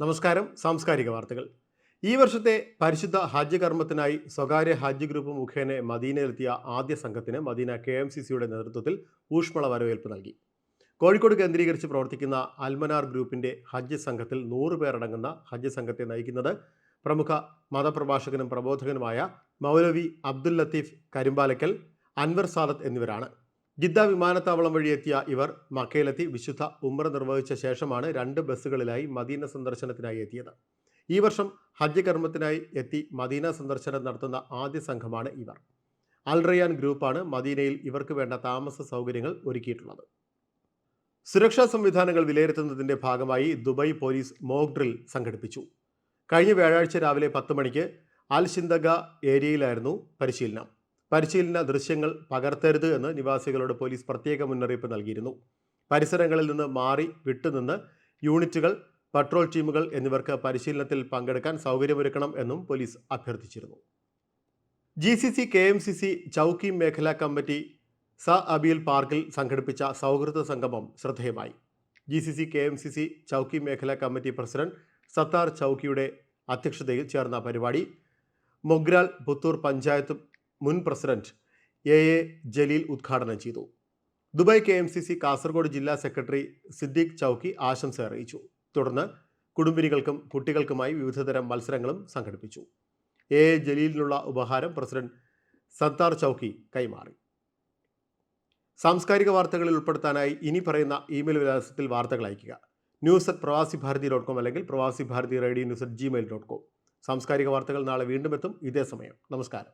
നമസ്കാരം. സാംസ്കാരിക വാർത്തകൾ. ഈ വർഷത്തെ പരിശുദ്ധ ഹജ്ജ് കർമ്മത്തിനായി സ്വകാര്യ ഹജ്ജ് ഗ്രൂപ്പ് മുഖേന മദീനയിലെത്തിയ ആദ്യ സംഘത്തിന് മദീന കെ എം സി സിയുടെ നേതൃത്വത്തിൽ ഊഷ്മള വരവേൽപ്പ് നൽകി. കോഴിക്കോട് കേന്ദ്രീകരിച്ച് പ്രവർത്തിക്കുന്ന അൽമനാർ ഗ്രൂപ്പിന്റെ ഹജ്ജ് സംഘത്തിൽ നൂറ് പേരടങ്ങുന്ന ഹജ്ജ് സംഘത്തെ നയിക്കുന്നത് പ്രമുഖ മതപ്രഭാഷകനും പ്രബോധകനുമായ മൗലവി അബ്ദുൽ ലത്തീഫ് കരിമ്പാലക്കൽ അൻവർ സാദത്ത് എന്നിവരാണ്. ജിദ്ദ വിമാനത്താവളം വഴി എത്തിയ ഇവർ മക്കയിലെത്തി. വിശുദ്ധ ഉമ്ര നിർവഹിച്ച ശേഷമാണ് രണ്ട് ബസ്സുകളിലായി മദീന സന്ദർശനത്തിനായി എത്തിയത്. ഈ വർഷം ഹജ്ജ് കർമ്മത്തിനായി എത്തി മദീന സന്ദർശനം നടത്തുന്ന ആദ്യ സംഘമാണ് ഇവർ. അൽറിയാൻ ഗ്രൂപ്പാണ് മദീനയിൽ ഇവർക്ക് വേണ്ട താമസ സൗകര്യങ്ങൾ ഒരുക്കിയിട്ടുള്ളത്. സുരക്ഷാ സംവിധാനങ്ങൾ വിലയിരുത്തുന്നതിന്റെ ഭാഗമായി ദുബായ് പോലീസ് മോക്ക് ഡ്രിൽ സംഘടിപ്പിച്ചു. കഴിഞ്ഞ വ്യാഴാഴ്ച രാവിലെ പത്ത് മണിക്ക് അൽ ഷിന്തഗ ഏരിയയിലായിരുന്നു പരിശീലനം. പരിശീലന ദൃശ്യങ്ങൾ പകർത്തരുത് എന്ന് നിവാസികളോട് പോലീസ് പ്രത്യേക മുന്നറിയിപ്പ് നൽകിയിരുന്നു. പരിസരങ്ങളിൽ നിന്ന് മാറി വിട്ടുനിന്ന് യൂണിറ്റുകൾ പട്രോൾ ടീമുകൾ എന്നിവർക്ക് പരിശീലനത്തിൽ പങ്കെടുക്കാൻ സൗകര്യമൊരുക്കണം എന്നും police അഭ്യർത്ഥിച്ചിരുന്നു. G C C K M C C Chowki മേഖലാ കമ്മിറ്റി സ അബീൽ പാർക്കിൽ സംഘടിപ്പിച്ച സൗഹൃദ സംഗമം ശ്രദ്ധേയമായി. G C C K M C C Chowki മേഖലാ കമ്മിറ്റി പ്രസിഡന്റ് സത്താർ ചൌക്കിയുടെ അധ്യക്ഷതയിൽ ചേർന്ന പരിപാടി. മൊഗ്രാൽ പുത്തൂർ പഞ്ചായത്ത് മുൻ പ്രസിഡന്റ് എ. എ. ജലീൽ ഉദ്ഘാടനം ചെയ്തു. Dubai K. M. C. C Kasaragod ജില്ലാ സെക്രട്ടറി സിദ്ദീഖ് ചൌക്കി ആശംസ അറിയിച്ചു. തുടർന്ന് കുടുംബിനികൾക്കും കുട്ടികൾക്കുമായി വിവിധതരം മത്സരങ്ങളും സംഘടിപ്പിച്ചു. എ. എ. ജലീലിനുള്ള ഉപഹാരം പ്രസിഡന്റ് സത്താർ ചൌക്കി കൈമാറി. സാംസ്കാരിക വാർത്തകളിൽ ഉൾപ്പെടുത്താനായി ഇനി പറയുന്ന ഇമെയിൽ വിലാസത്തിൽ വാർത്തകൾ അയയ്ക്കുക. ന്യൂസ് അറ്റ് പ്രവാസി ഭാരതി ഡോട്ട് കോം അല്ലെങ്കിൽ Pravasi Bharathi radio news at Gmail dot com. സാംസ്കാരിക വാർത്തകൾ നാളെ വീണ്ടും എത്തും. ഇതേ സമയം. നമസ്കാരം.